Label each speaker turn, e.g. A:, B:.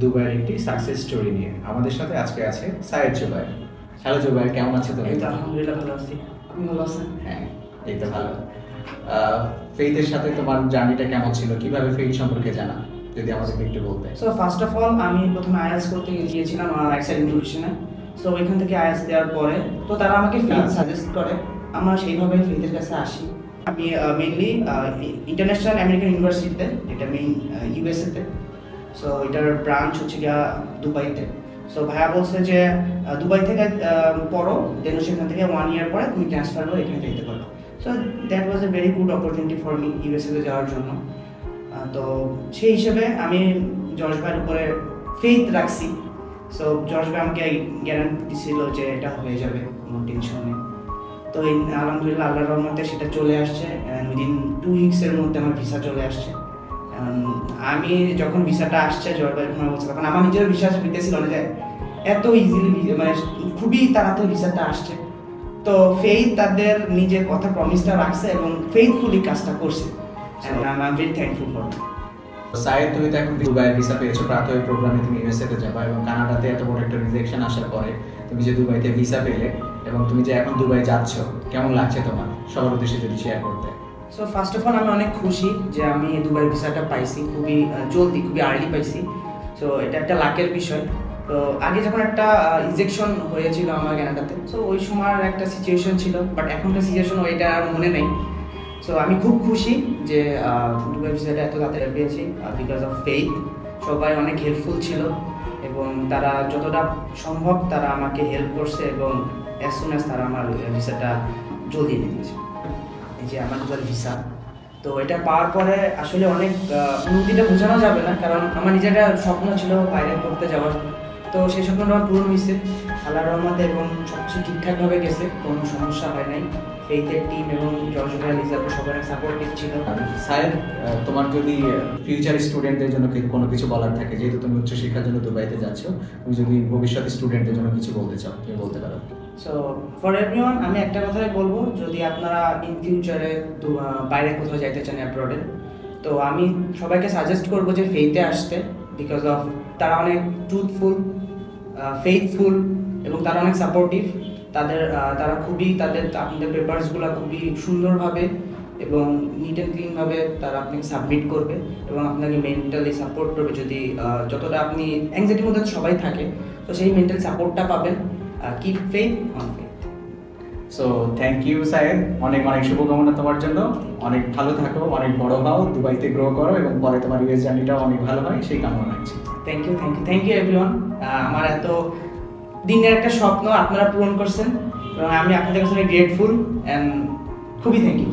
A: দুবাইয়ের একটি success story নিয়ে। আমাদের সাথে আজকে আছে সায়েদ জুবাইর। হ্যালো জুবাইর কেমন আছে তুমি?
B: আলহামদুলিল্লাহ ভালো আছি। আপনি ভালো আছেন
A: হ্যাঁ এই তো ভালো। ফেইথের সাথে তোমার জার্নিটা কেমন ছিল? কীভাবে ফেইথ সম্পর্কে জানা? যদি আমাদেরকে একটু বলতে।
B: সো ফার্স্ট অফ অল আমি প্রথমে আইএলস করতে গিয়েছিলাম এক্সাইড ইনস্টিটিউশনে সো ওইখান থেকে আইএলস দেওয়ার পরে তো তারা আমাকে ফিল্ড সাজেস্ট করে। আমরা সেইভাবে ফিল্ডের কাছে আসি। আমি মেইনলি ইন্টারন্যাশনাল আমেরিকান ইউনিভার্সিটিতে এটা মেইন ইউএসএতে সো এটার ব্রাঞ্চ হচ্ছে গিয়া দুবাইতে। সো ভাইয়া বলছে যে দুবাই থেকে পড়ো দেন সেখান থেকে ওয়ান ইয়ার পরে তুমি ট্রান্সফার করে এখানে যেতে পারো so that was a very good opportunity for me ইউএসএতে যাওয়ার জন্য। তো সেই হিসেবে আমি জর্জ ভাইয়ের উপরে ফেইথ রাখছি। সো জর্জ ভাই আমাকে গ্যারান্টি দিছিল যে এটা হয়ে যাবে, কোনো টেনশন নেই। তো আলহামদুলিল্লাহ, আল্লাহর রহমতে সেটা চলে আসছে। উইদিন টু উইক্সের মধ্যে আমার ভিসা চলে আসছে। আমি যখন ভিসাটা আসছে ভাই বলছে তখন আমার নিজের বিশ্বাস হইতেছিল না যে এত ইজিলি মানে খুবই তাড়াতাড়ি ভিসাটা আসছে। তো ফেইথ তাদের নিজের কথা প্রমিসটা রাখছে এবং ফেইথফুলি কাজটা করছে। Very thankful for that.
A: সায়েদ তুমি তো এখন দুবাইয়ের ভিসা পেয়েছ প্রাথমিক প্রোগ্রামে তুমি ইউএসএতে যাবা এবং কানাডাতে এত বড় একটা রিজেকশন আসার পরে তুমি যে দুবাইতে ভিসা পেলে এবং তুমি যে এখন দুবাই যাচ্ছ কেমন লাগছে তোমার? সবার উদ্দেশ্যে যদি শেয়ার করতে।
B: সো ফার্স্ট অফ অল আমি অনেক খুশি যে আমি দুবাই ভিসাটা পাইছি। খুবই জলদি, খুবই আর্লি পাইছি। সো এটা একটা লাকের বিষয়। তো, আগে যখন একটা ইজেকশন হয়েছিল আমার ক্যানাডাতে সো ওই সময় একটা সিচুয়েশন ছিল। বাট এখনকার সিচুয়েশন ওইটা আর মনে নেই। সো আমি খুব খুশি যে দুবাই ভিসাটা এত তাড়াতাড়ি পেয়েছি বিকজ অফ ফেইথ সবাই অনেক হেল্পফুল ছিল এবং তারা যতটা সম্ভব তারা আমাকে হেল্প করছে এবং অ্যাজ সুন অ্যাজ তারা আমার ভিসাটা জলদি এনে দিয়েছে। যে আমার ভিসা তো এটা পাওয়ার পরে আসলে অনেক অনুভূতিটা বোঝানো যাবে না কারণ আমার নিজের একটা স্বপ্ন ছিল বাইরে করতে যাওয়ার। তো সেই স্বপ্নটা আমার পূরণ হয়েছে। আল্লাহ রহমতে এবং সব কিছু ঠিকঠাকভাবে গেছে কোনো সমস্যা হয় নাই। ফেইথের টিম এবং জর্জরা লিজার সবাই সাপোর্টিভ ছিল
A: আহ, তোমার যদি ফিউচার স্টুডেন্টদের জন্য কোনো কিছু বলার থাকে? যেহেতু তুমি উচ্চশিক্ষার জন্য দুবাইতে যাচ্ছ তুমি যদি ভবিষ্যৎ স্টুডেন্টদের জন্য কিছু বলতে চাও তুমি বলতে পারো।
B: সো ফর এভরিওয়ান আমি একটা কথাই বলব, যদি আপনারা ইন ফিউচারে বাইরে কোথাও যাইতে চান অ্যাব্রডে তো আমি সবাইকে সাজেস্ট করব যে ফেইতে আসতে বিকজ অফ তারা অনেক ট্রুথফুল ফেইথফুল এবং তারা অনেক সাপোর্টিভ তাদের তারা খুবই তাদের, আপনাদের পেপারসগুলো খুবই সুন্দরভাবে এবং নিট অ্যান্ড ক্লিনভাবে তারা আপনাকে সাবমিট করবে এবং আপনাকে মেন্টালি সাপোর্ট করবে যদি যতটা আপনি অ্যাংজাইটির মধ্যে সবাই থাকে, তো সেই মেন্টাল সাপোর্টটা পাবেন। Keep faith on faith
A: so thank you Sayed অনেক অনেক শুভকামনা তোমার জন্য। অনেক ভালো থাকো, অনেক বড় হও, দুবাইতে গ্রো করো এবং পরে তোমার ইউএস জার্নিটাও অনেক ভালো হয়, সেই কামনা রাখছি।
B: Thank you thank you thank you everyone আমার এত দিনের একটা স্বপ্ন আপনারা পূরণ করছেন এবং আমি আপনাদের কাছে গ্রেটফুল অ্যান্ড খুবই থ্যাংক ইউ